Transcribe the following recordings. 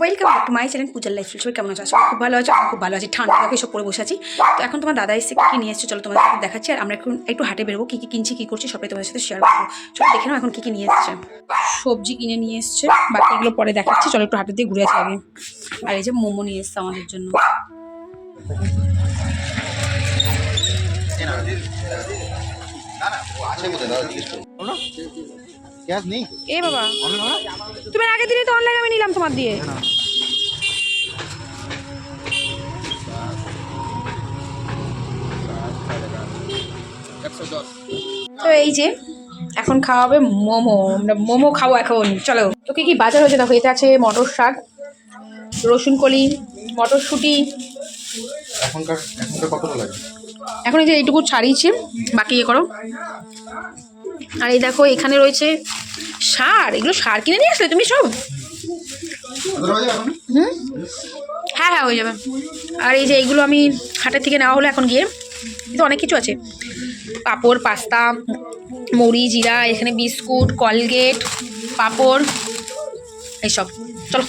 Welcome back to my channel পূজার life সবাই কেমন আছো? খুব ভালো আছো খুব ভালো আছি। ঠান্ডা লাগে, সব পরে বসে আছি। তো এখন তোমার দাদা এসে কী নিয়ে এসছে চলো তোমাদের সাথে দেখাচ্ছি। আর আমরা এখন একটু হাটে বেরোবো, কী কী কিনছি, কী করছি সবাই তোমাদের সাথে শেয়ার করব। চলো দেখে নাও এখন কী কী নিয়ে এসছে। সবজি কিনে নিয়ে এসছে বাকি এগুলো পরে দেখাচ্ছি। চলো একটু হাটে দিয়ে ঘুরে আসি আগে। আর এই যে মোমো নিয়ে এসছে আমাদের জন্য। গ্যাস নেই এ বাবা। তুমি আগে দিলে তো অনলাইনে আমি নিলাম তোমার দিয়ে। তো এই যে এখন খাওয়া হবে মোমো। আমরা মোমো খাব এখন। চলো। তো কি কি বাজার হয়েছে? দেখো এতে আছে মটর শাক রসুন কলি মটরশুঁটি এখনকার এখনকার কতটা লাগে? এখন এই যে এইটুকু ছাড়িয়েছি। বাকি ইয়ে করো। আর এই দেখো এখানে রয়েছে সার। এগুলো সার কিনে নিয়ে আসলে তুমি সব? হুম? হ্যাঁ হ্যাঁ হয়ে যাবে। আর এই যে এইগুলো আমি হাটের থেকে নেওয়া হলো এখন গিয়ে কিন্তু অনেক কিছু আছে। পাঁপড় পাস্তা মুড়ি জিরা এখানে বিস্কুট কলগেট পাঁপড় এইসব। চলো।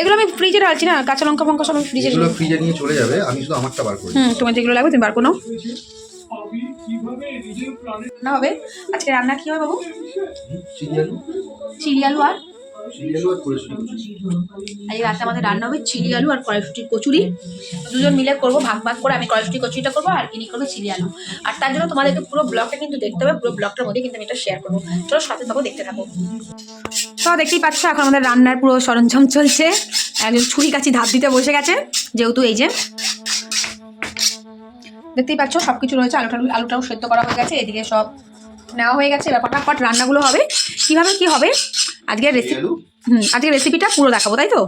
এগুলো আমি ফ্রিজে রাখছি না কাঁচা লঙ্কা ফঙ্কা সব আমি ফ্রিজে ফ্রিজে নিয়ে চলে যাবে আমি শুধু আমারটা বার করি। হুম তোমার যেগুলো লাগবে তুমি বার করো না হবে? আজকে রান্না কি হবে বাবু? চিলি আলু আর? আজ রাতে আমাদের রান্না হবে চিলি আলু আর কড়াইশুটির কচুরি। দুজন মিলে করব ভাগ ভাগ করে আমি কড়াইশুটি কচুরিটা করব আর ইনি করব চিলি আলু আর তার জন্য তোমাদেরকে পুরো ব্লগটা কিন্তু দেখতে হবে পুরো ব্লগটার মধ্যে কিন্তু আমি এটা শেয়ার করব। চলো সাথে থাকো দেখতে থাকো। তো দেখতেই পাচ্ছ এখন আমাদের রান্নার পুরো সরঞ্জাম চলছে। একজন ছুরি কাছি ধাপ দিতে বসে গেছে যেহেতু এই যে দেখতেই পাচ্ছ সব কিছু রয়েছে আলুটা আলুটাও সেদ্ধ করা হয়ে গেছে এদিকে সব নেওয়া হয়ে গেছে। এবার ফটাফট রান্নাগুলো হবে। কীভাবে কি হবে? আজকে রেসিপি হুম আজকে রেসিপিটা পুরো দেখাবো তাই তো?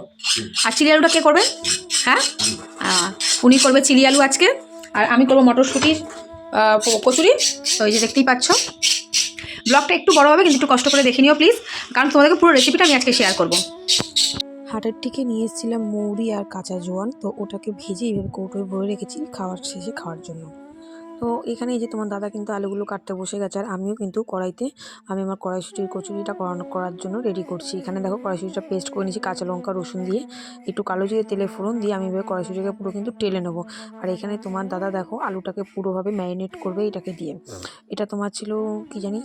আর চিলি আলুটা কে করবে? হ্যাঁ? উনি করবে চিলি আলু আজকে। আর আমি করব মটরশুঁটির কচুরি। তো এই যে দেখতেই পাচ্ছ। ব্লগটা একটু বড় হবে কিন্তু একটু কষ্ট করে দেখে নিও প্লিজ কারণ তোমাদেরকে পুরো রেসিপিটা আমি আজকে শেয়ার করব। হাটের থেকে নিয়ে এসেছিলাম মৌরি আর কাঁচা জোয়ান। তো ওটাকে ভেজে এইভাবে কৌটোয় ভরে রেখেছি খাওয়ার শেষে খাওয়ার জন্য। তো এখানে এই যে তোমার দাদা কিন্তু আলুগুলো কাটতে বসে গেছে আর আমিও কিন্তু কড়াইতে আমি আমার কড়াইশুটির কচুরিটা করানো করার জন্য রেডি করছি। এখানে দেখো কড়াইশুটিটা পেস্ট করে নিয়েছি কাঁচা লঙ্কা রসুন দিয়ে। একটু কালো জিরে তেলে ফোড়ন দিয়ে আমি এবার কড়াইশুটিকে পুরো কিন্তু টেলে নেব। আর এখানে তোমার দাদা দেখো আলুটাকে পুরোভাবে ম্যারিনেট করবে এটাকে দিয়ে। এটা তোমার ছিল কি জানি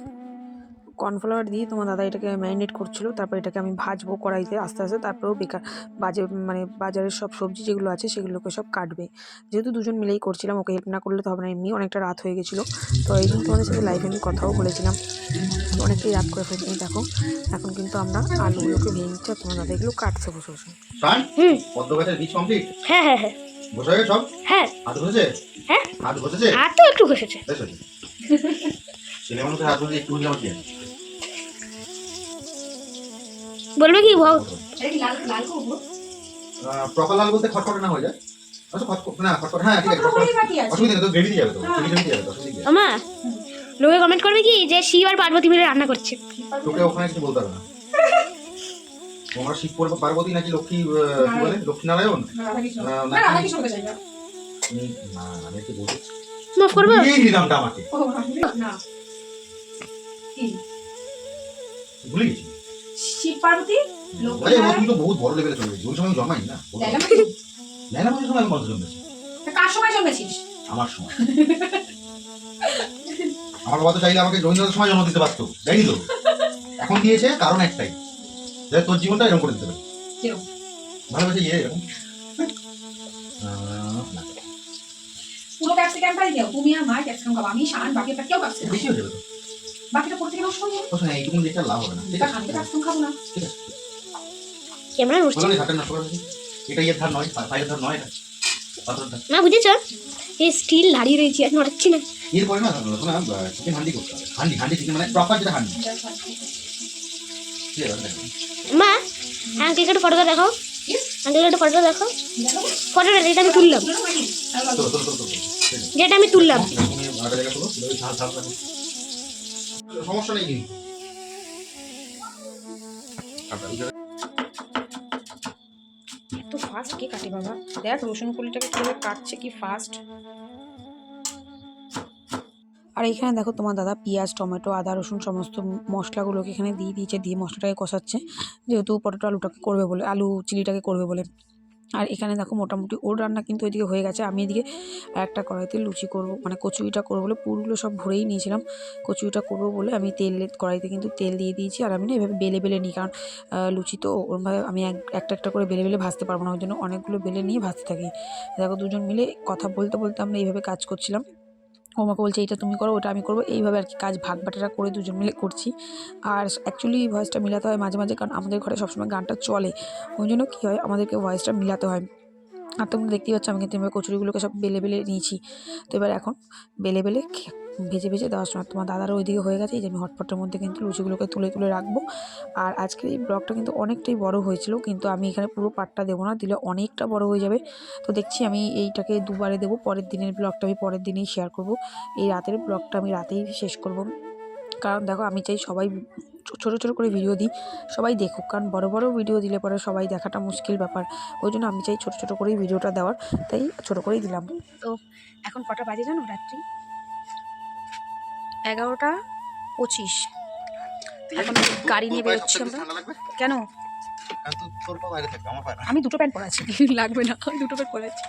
কর্নফ্লাওয়ার দিয়ে তোমার দাদা এটাকে ম্যারিনেট করছিল তারপর এটাকে আমি ভাজবো কড়াইতে আস্তে আস্তে তারপরেও বেকার বাজে মানে বাজারের সব সবজি যেগুলো আছে সেগুলোকে সব কাটবে। যেহেতু দুজন মিলেই করছিলাম ওকে হেল্প না করলে তো হবে না এমনি অনেকটা রাত হয়ে গেছিল। তো এই জন্য তোমাদের সাথে লাইভে আমি কথাও বলেছিলাম। অনেকটাই রাত করে ফেলছি দেখো। এখন কিন্তু আমরা আলুগুলোকে ভেঙে নিচ্ছি আর তোমার দাদা এগুলো কাটছে বসে বসে। হ্যাঁ হ্যাঁ হ্যাঁ। বসে গেছে সব? হ্যাঁ। হাত ঘষেছে? হ্যাঁ। হাত ঘষেছে? আর তো একটু ঘষেছে। ছেলে মানুষের হাত ঘষে একটু আছে? বলবে কি প্রপার লাল বলতে খটখটে না হয়ে যায়। আচ্ছা হ্যাঁ ঠিক আছে খটখট। অসুবিধা নেই তো গ্রেভি দিয়ে যাবে তো গ্রেভি দিয়ে যাবে তো অসুবিধা নেই। আমা লোকে কমেন্ট করবে কি যে শিব আর পার্বতী মিলে রান্না করছে। তোকে ওখানে কিছু বলতে হবে না। তোমরা শিব পর্ব পার্বতী নাকি লক্ষ্মী বলে? লক্ষ্মী নারায়ণ মাফ করব? ভুলে গেছি। শিব পার্বতী আরে ও তুমি তো বহুত বড় লেভেলে চলে গেছি। ওই সময় জন্মাই না। সময় আমি জন্মেছি? কার সময় জন্মেছিস? আমার সময় আমার বাবা তো চাইলে আমাকে সময় জন্ম দিতে পারতো। যাইনি তো? এখন দিয়েছে কারণ একটাই। যে তোর জীবনটা এরকম করে দিতে পারে? ভালোবাসে ইয়ে এরকম। আহ, না, পুরো ক্যাপসিকাম পাই তুমি আর মা ক্যাপসিকাম খাব। আমি শান বাকিটা কেউ ক্যাপসিকাম বেশি হয়ে যাবে তো? নষ্ট হয়ে এইটুকু দেখে লাভ হবে না। ঠিক আছে আমি তো ক্যাপসিকাম খাব না। ঠিক আছে ক্যামেরা করে দিই। এটা ইয়ের ধার নয় ফাইলের ধার নয় এটা। না বুঝেছ? এই স্টিল দাঁড়িয়ে রয়েছি আর নড়াচ্ছি না। এরপরে না শোনা চিকেন হান্ডি করতে হবে। হান্ডি হান্ডি চিকেন মানে প্রপার যেটা হান্ডি। দেখো। মা আঙ্কেলকে একটু ফটোটা দেখাও। আঙ্কেলকে একটু ফটোটা দেখাও। ফটোটা যেটা আমি তুললাম। যেটা আমি তুললাম। সমস্যা নেই। কিন্তু এত ফাস্ট কে কাটে বাবা? দেখ রসুন কাটছে, কি ফাস্ট আর এখানে দেখো তোমার দাদা, পেঁয়াজ, টমেটো, আদা, রসুন সমস্ত মশলাগুলোকে এখানে দিয়ে দিয়েছে, দিয়ে মশলাটাকে কষাচ্ছে। যেহেতু পটেটো আলুটাকে করবে বলে, আলু, চিলিটাকে করবে বলে। আর এখানে দেখো মোটামুটি ওর রান্না কিন্তু ওইদিকে হয়ে গেছে। আমি এদিকে একটা কড়াইতে লুচি করব মানে কচুরিটা করব বলে পুরগুলো সব ভরেই নিয়েছিলাম। কচুরিটা করব বলে আমি তেল কড়াইতে কিন্তু তেল দিয়ে দিয়েছি আর আমি না এভাবে বেলে বেলে নিই। কারণ লুচি তো ওরমভাবে আমি এক একটা একটা করে বেলে বেলে ভাজতে পারব না। ওই জন্য অনেকগুলো বেলে নিয়ে ভাজতে থাকি। দেখো দুজন মিলে কথা বলতে বলতে আমরা এইভাবে কাজ করছিলাম। ও আমাকে বলছে, এইটা তুমি করো, ওটা আমি করব। এইভাবে আর কি কাজ ভাগ বাটারা করে দুজন মিলে করছি। আর অ্যাকচুয়ালি ভয়েসটা মিলাতে হয় মাঝে মাঝে, কারণ আমাদের ঘরে সবসময় গানটা চলে। ওই জন্য কী হয়, আমাদেরকে ভয়েসটা মিলাতে হয়। আর তোমরা দেখতেই পাচ্ছ, আমি কিন্তু এবার কচুরিগুলোকে সব বেলে বেলে নিয়েছি। তো এবার এখন বেলে বেলে ভেজে ভেজে দেওয়ার সময়। তোমার দাদারও ওইদিকে হয়ে গেছে, এই যে আমি হটপটের মধ্যে কিন্তু লুচিগুলোকে তুলে তুলে রাখব। আর আজকের এই ব্লগটা কিন্তু অনেকটাই বড় হয়েছিল, কিন্তু আমি এখানে পুরো পাটটা দেবো না, দিলে অনেকটা বড় হয়ে যাবে। তো দেখছি আমি এইটাকে দুবারে দেবো, পরের দিনের ব্লগটা আমি পরের দিনেই শেয়ার করব। এই রাতের ব্লগটা আমি রাতেই শেষ করব। কারণ দেখো আমি চাই সবাই ছোটো ছোটো করে ভিডিও দিই সবাই দেখুক। কারণ বড় বড় ভিডিও দিলে পরে সবাই দেখাটা মুশকিল ব্যাপার। ওই জন্য আমি চাই ছোটো ছোটো করেই ভিডিওটা দেওয়ার তাই ছোটো করেই দিলাম। তো এখন কটা বাজে জানো রাত্রি? এগারোটা পঁচিশ। এখন গাড়ি নিয়ে বেরোচ্ছি আমরা। কেন? আমি দুটো প্যান্ট পরে আছি। লাগবে না আমি দুটো প্যান্ট পরে আছি।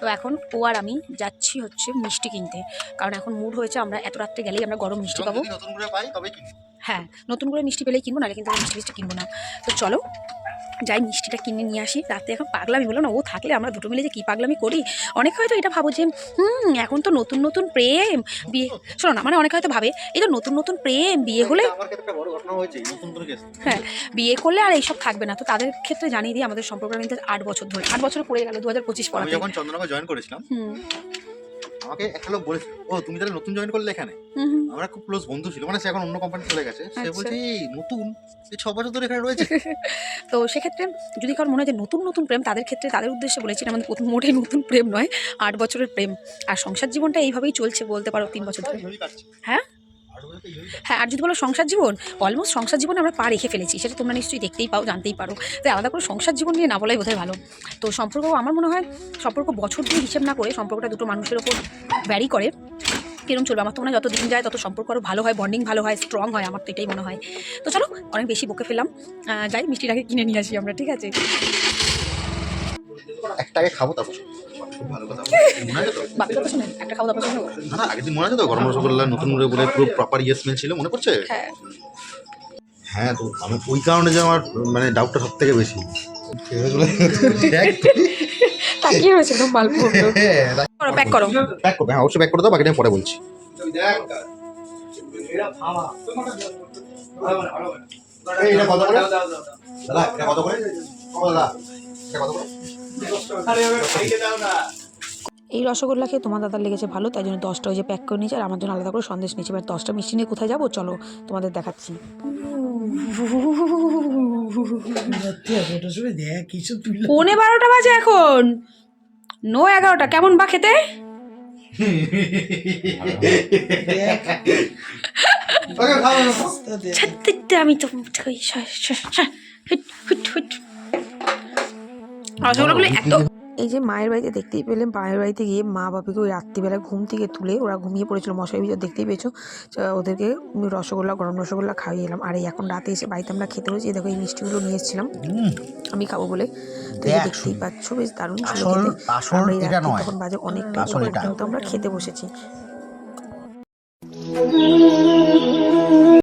তো এখন ও আর আমি যাচ্ছি হচ্ছে মিষ্টি কিনতে। কারণ এখন মুড হয়েছে আমরা এত রাত্রে গেলেই আমরা গরম মিষ্টি পাবো। হ্যাঁ নতুন করে মিষ্টি পেলেই কিনবো নাহলে কিন্তু আমরা মিষ্টি মিষ্টি কিনবো না। তো চলো যাই মিষ্টিটা কিনে নিয়ে আসি। রাতে এখন পাগলামি বলো না ও থাকলে আমরা দুটো মিলে যে কী পাগলামি করি? অনেক হয়তো এটা ভাবো যে হুম এখন তো নতুন নতুন প্রেম বিয়ে শোনো না মানে অনেক হয়তো ভাবে এই তো নতুন নতুন প্রেম বিয়ে হলে কেস। বিয়ে করলে আর এইসব থাকবে না। তো তাদের ক্ষেত্রে জানিয়ে দিই আমাদের সম্পর্কটা কিন্তু আট বছর ধরে আট বছর পড়ে গেল দু হাজার পঁচিশ পড়াতে। যখন চন্দ্রনগর জয়েন করেছিলাম হুম। আমাকে একটা লোক বলেছিল ও তুমি তাহলে নতুন জয়েন করলে এখানে। আমরা খুব ক্লোজ বন্ধু ছিল মানে সে এখন অন্য কোম্পানি চলে গেছে। সে আচ্ছা। বলছে এই নতুন? এই ছ বছর ধরে এখানে রয়েছে? তো সেক্ষেত্রে যদি কারোর মনে হয় যে নতুন নতুন প্রেম তাদের ক্ষেত্রে তাদের উদ্দেশ্যে বলেছি আমাদের প্রথম মোটেই নতুন প্রেম নয় আট বছরের প্রেম। আর সংসার জীবনটা এইভাবেই চলছে বলতে পারো তিন বছর ধরে। হ্যাঁ? আট বছর তো ইউনিক হ্যাঁ আর যদি বলো সংসার জীবন অলমোস্ট সংসার জীবন আমরা পা রেখে ফেলেছি, সেটা তোমরা নিশ্চয়ই দেখতেই পাও, জানতেই পারো। তাই আলাদা করে সংসার জীবন নিয়ে না বলাই বোধহয় ভালো। তো সম্পর্ক আমার মনে হয়, সম্পর্ক বছর দিয়ে হিসেব না করে সম্পর্কটা দুটো মানুষের ওপর ব্যারি করে। কিরম চলবে? আমার তো মনে হয় যত দিন যায়, তত সম্পর্ক আরও ভালো হয় বন্ডিং ভালো হয় স্ট্রং হয়, আমার তো এটাই মনে হয়। তো চলো, অনেক বেশি বকে ফেললাম। যাই, মিষ্টিটাকে কিনে নিয়ে আসি আমরা, ঠিক আছে? একটা আগে খাব তারপর। খুব ভালো কথা মনে আছে তো? বাপের কথা শুনে একটা খাওয়া দাওয়া শুনে না না আগের দিন মনে আছে তো? গরম রসগোল্লা নতুন করে বলে পুরো প্রপার ইয়ে স্মেল ছিল মনে পড়ছে? হ্যাঁ। হ্যাঁ তো আমি ওই কারণে যে আমার মানে ডাউটটা সব থেকে বেশি তাকিয়ে রয়েছে একদম মালপোয়া করো প্যাক করো। প্যাক করবে হ্যাঁ অবশ্যই প্যাক করে দাও বাকিটা পরে বলছি। এটা কত করে? দাদা, এটা কত করে? দাদা, এটা কত করে? এই রসগোল্লা খেয়ে তোমার দাদার লেগেছে ভালো তাই জন্য দশটা ওই যে প্যাক করে নিয়েছে আর আমার জন্য আলাদা করে সন্দেশ নিয়েছে। এবার দশটা মিষ্টি নিয়ে কোথায় যাব? চলো তোমাদের দেখাচ্ছি। পৌনে বারোটা বাজে এখন। নো এগারোটা। কেমন বা খেতে? আমি তো রসগোল্লাগুলো এত এই যে মায়ের বাড়িতে দেখতেই পেলে মায়ের বাড়িতে গিয়ে মা বাবাকে ওই রাত্রিবেলা ঘুম থেকে তুলে ওরা ঘুমিয়ে পড়েছিল মশারি ভিতর দেখতেই পেয়েছ? ওদেরকে রসগোল্লা গরম রসগোল্লা খাইয়ে এলাম। আর এই এখন রাতে এসে বাড়িতে আমরা খেতে হয়েছি দেখো এই মিষ্টিগুলো নিয়ে এসেছিলাম। আমি খাব বলে। তো এই দেখতেই পাচ্ছ বেশ দারুণ ছিল খেতে। তখন বাজে অনেকটা আসল এটা। কিন্তু আমরা খেতে বসেছি।